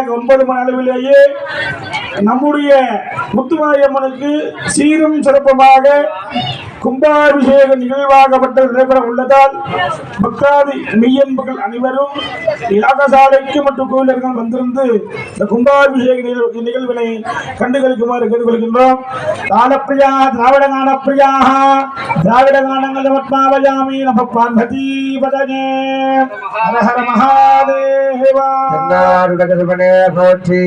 சரியாக ஒன்பது மணி அளவிலேயே நம்முடைய முத்துமாரியம்மனுக்கு சீரும் சிறப்புமாக கும்பாபிஷேக நிகழ்வாகப்பட்ட நடைபெற உள்ளதால் பக்தாதி மெய்யன்பர்கள் அனைவரும் யாகசாலைக்கு மற்றும் கோயிலர்கள் வந்திருந்து இந்த கும்பாபிஷேக நிகழ்வு நிகழ்வினை கண்டுகளிக்குமாறு கேட்டுக்கொள்கின்றோம். காலப்பிரியா திராவிட காலப்பிரியா திராவிட காலங்கள் பத்மாவயாமி நம பார்வதி பதனே ஹர ஹர மகாதேவா. போற்றி.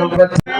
போற்றி.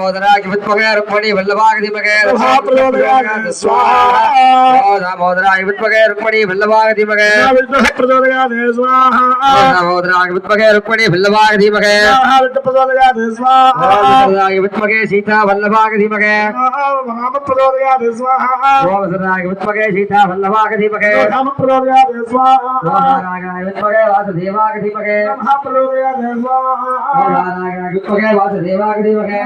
பகல் கௌரி நாராயண வாசனே நம ஸ்வாஹா நமஸ்வாஹ ஸ்வாஹா சித்ராபாவாரம்பிகாசனாய ஸ்வாஹா இச்சாய ஸ்வாஹா சத்ராகுரு சமர்ப்பயாமி தாமோதராகி வித்மகே ருக்மணி வல்லபாகதி மகே மகாபிரயோதயாய ஸ்வாஹா தாமோதராகி வித்மகே ருக்மணி வல்லபாகதி மகே பிரச்சோதயாய ஸ்வாஹா தாமோதராகி வித்மகே ருக்மணி வல்லபாகதி மகே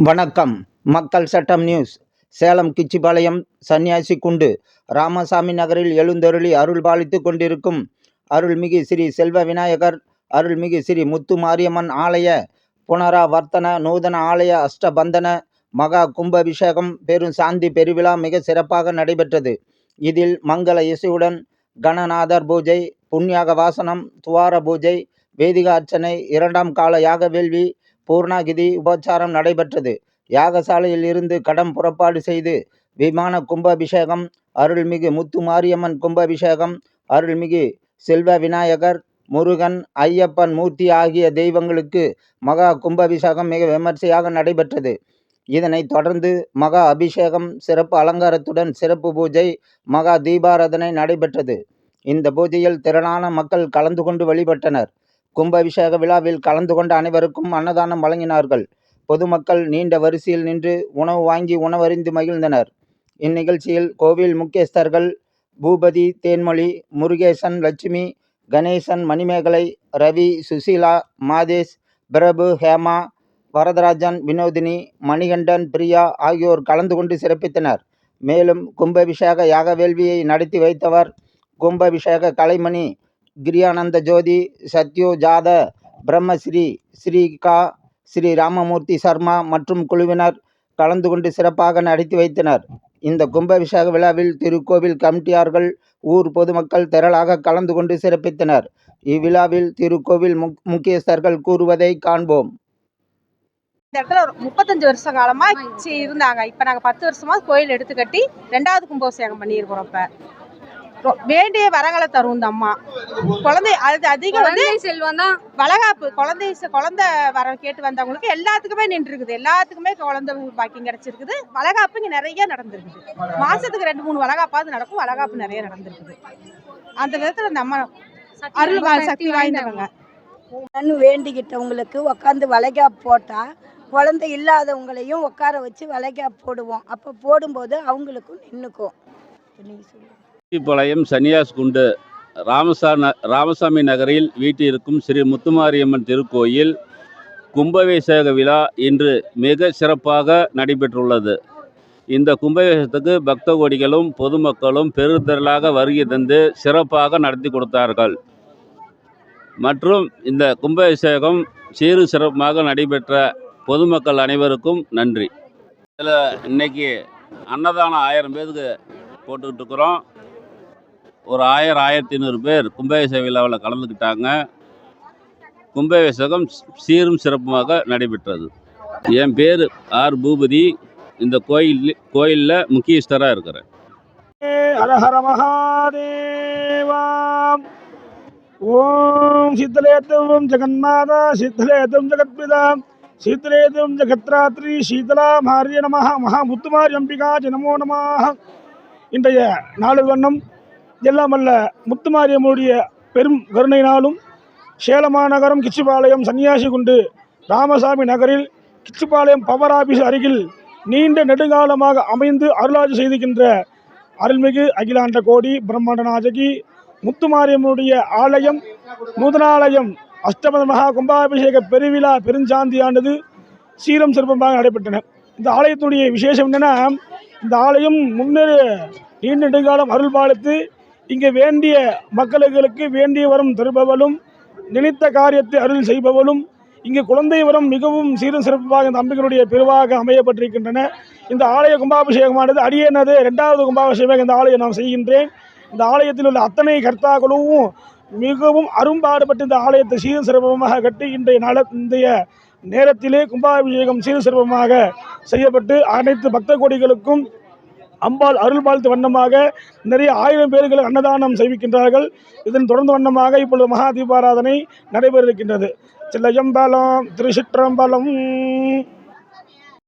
வணக்கம் மக்கள் சட்டம் நியூஸ் சேலம் கிச்சிபாளையம் சன்னியாசி குண்டு ராமசாமி நகரில் எழுந்தருளி அருள் பாலித்து கொண்டிருக்கும் அருள்மிகு ஸ்ரீ செல்வ விநாயகர் அருள்மிகு ஸ்ரீ முத்து மாரியம்மன் ஆலய புனராவர்த்தன நூதன ஆலய அஷ்டபந்தன மகா கும்பாபிஷேகம் பெரும் சாந்தி பெருவிழா மிக சிறப்பாக நடைபெற்றது இதில் மங்கள இசையுடன் கணநாதர் பூஜை புண்ணியாக வாசனம் துவார பூஜை வேதிகா அர்ச்சனை இரண்டாம் கால யாக வேள்வி பூர்ணாகிதி உபச்சாரம் நடைபெற்றது. யாகசாலையில் இருந்து கடம் புறப்பாடு செய்து விமான கும்பாபிஷேகம் அருள்மிகு முத்து மாரியம்மன் கும்பாபிஷேகம் அருள்மிகு செல்வ விநாயகர் முருகன் ஐயப்பன் மூர்த்தி ஆகிய தெய்வங்களுக்கு மகா கும்பாபிஷேகம் மிக விமர்சையாக நடைபெற்றது. இதனைத் தொடர்ந்து மகா அபிஷேகம் சிறப்பு அலங்காரத்துடன் சிறப்பு பூஜை மகா தீபாராதனை நடைபெற்றது. இந்த பூஜையில் திரளான மக்கள் கலந்து கொண்டு வழிபட்டனர். கும்பாபிஷேக விழாவில் கலந்து கொண்ட அனைவருக்கும் அன்னதானம் வழங்கினார்கள். பொதுமக்கள் நீண்ட வரிசையில் நின்று உணவு வாங்கி உணவறிந்து மகிழ்ந்தனர். இந்நிகழ்ச்சியில் கோவில் முக்கியஸ்தர்கள் பூபதி தேன்மொழி முருகேசன் லட்சுமி கணேசன் மணிமேகலை ரவி சுசீலா மாதேஷ் பிரபு ஹேமா வரதராஜன் வினோதினி மணிகண்டன் பிரியா ஆகியோர் கலந்து கொண்டு சிறப்பித்தனர். மேலும் கும்பாபிஷேக யாக வேள்வியை நடத்தி வைத்தவர் கும்பாபிஷேக கலைமணி கிரியானந்த ஜோதி சத்யோ ஜாத பிரம்மஸ்ரீ ஸ்ரீகா ஸ்ரீ ராமமூர்த்தி சர்மா மற்றும் குழுவினர் கலந்து கொண்டு சிறப்பாக நடத்தி வைத்தனர். இந்த கும்பாபிஷேக விழாவில் திருக்கோவில் கமிட்டியார்கள் ஊர் பொதுமக்கள் திரளாக கலந்து கொண்டு சிறப்பித்தனர். இவ்விழாவில் திருக்கோவில் முக் முக்கியஸ்தர்கள் கூறுவதை காண்போம். இந்த இடத்துல ஒரு முப்பத்தஞ்சு வருஷ காலமா இருந்தாங்க. இப்ப நாங்க பத்து வருஷமா கோயில் எடுத்து கட்டி ரெண்டாவது கும்பாபிஷேகம் பண்ணியிருக்கிறோம் இப்ப. வேண்டிய வரங்களை தரும் இந்த அம்மா. குழந்தை அது அதிகம் வந்து வளகாப்பு குழந்தை குழந்தை வர கேட்டு வந்தவங்களுக்கு எல்லாத்துக்குமே நின்று இருக்குது எல்லாத்துக்குமே குழந்தை பாக்கியம் கிடைச்சிருக்குது. வளகாப்பு இங்க நிறைய நடந்திருக்குது. மாசத்துக்கு ரெண்டு மூணு வளகாப்பாவது நடக்கும். வளகாப்பு நிறைய நடந்திருக்குது. அந்த விதத்துல இந்த அம்மா அருள் சக்தி வாய்ந்தவங்க. வேண்டிக்கிட்டவங்களுக்கு உட்காந்து வளைகாப்பு போட்டால் குழந்தை இல்லாதவங்களையும் உட்கார வச்சு வளைகாப்பு போடுவோம். அப்போ போடும்போது அவங்களுக்கும் நின்றுக்கும் நீங்கள் பாளையம் சன்னியாஸ் குண்டு. ராமசா ந- ராமசாமி நகரில் வீட்டிருக்கும் ஸ்ரீ முத்துமாரியம்மன் திருக்கோயில் கும்பவேசக விழா இன்று மிக சிறப்பாக நடைபெற்றுள்ளது. இந்த கும்பவேசத்துக்கு பக்த கோடிகளும் பொதுமக்களும் பெருந்திரளாக வருகை தந்து சிறப்பாக நடத்தி கொடுத்தார்கள். மற்றும் இந்த கும்பாபிஷேகம் சீறு சிறப்பாக நடைபெற்ற பொதுமக்கள் அனைவருக்கும் நன்றி. இதில் இன்னைக்கு அன்னதானம் ஆயிரம் பேருக்கு போட்டுக்கிட்டு இருக்கிறோம். ஒரு ஆயிரம் ஆயிரத்தி ஐநூறு பேர் கும்பாபிஷேக விழாவில் கலந்துக்கிட்டாங்க. கும்பாபிஷேகம் சீரும் சிறப்புமாக நடைபெற்றது. என் பேர் ஆர். பூபதி. இந்த கோயில் கோயிலில் முக்கியஸ்தராக இருக்கிறேன். ஹர ஹர ஓம் சித்தலேத்தும் ஜெகன்மாதா சித்தலேத்தும் ஜெகத்பிதா சீத்தலேத்தும் ஜகத்ராத்ரி சீதலா மாரிய நமஹ மகா முத்துமாரி அம்பிகா நமோ நமாக இன்றைய நாடு வண்ணம் எல்லாம் அல்ல முத்துமாரியம்மனுடைய பெரும் கருணை நாளும் சேலம் கிச்சிபாளையம் சன்னியாசி குண்டு ராமசாமி நகரில் கிச்சிபாளையம் பவர் ஆபீஸ் அருகில் நீண்ட நெடுங்காலமாக அமைந்து அருளாட்சி செய்துகின்ற அருள்மிகு அகிலாண்ட கோடி பிரம்மாண்ட நாஜகி முத்துமாரியம்முடைய ஆலயம் நூதனாலயம் அஷ்டமத மகா கும்பாபிஷேக பெருவிழா பெருஞ்சாந்தியானது சீரம் சிறப்பமாக நடைபெற்றன. இந்த ஆலயத்துடைய விசேஷம் என்னென்னா இந்த ஆலயம் முன்னேறு நீண்ட நெடுங்காலம் அருள் பாலித்து இங்கே வேண்டிய மக்களுக்கு வேண்டிய வரம் தருபவளும் நினைத்த காரியத்தை அருள் செய்பவளும் இங்கு குழந்தை வரம் மிகவும் சீரும் சிறப்பாக இந்த அம்பிகளுடைய பெருவாக அமையப்பட்டிருக்கின்றன. இந்த ஆலய கும்பாபிஷேகமானது அடியேனது ரெண்டாவது கும்பாபிஷேகம் இந்த ஆலயம் நாம் செய்கின்றேன். இந்த ஆலயத்தில் உள்ள அத்தனை கர்த்தாக்களும் மிகவும் அரும்பாடுபட்டு இந்த ஆலயத்தை சீரும் சிறப்பமாக கட்டி இன்றைய நாள இன்றைய நேரத்திலே கும்பாபிஷேகம் சீரும் சிறப்பமாக செய்யப்பட்டு அனைத்து பக்த கோடிகளுக்கும் அம்பாள் அருள் வாழ்த்து வண்ணமாக நிறைய ஆயிரம் பேர்கள் அன்னதானம் செய்விக்கின்றார்கள். இதன் தொடர்ந்து வண்ணமாக இப்பொழுது மகா தீபாராதனை நடைபெற இருக்கின்றது. சில்லையம்பலம் திருச்சிற்றம்பலம்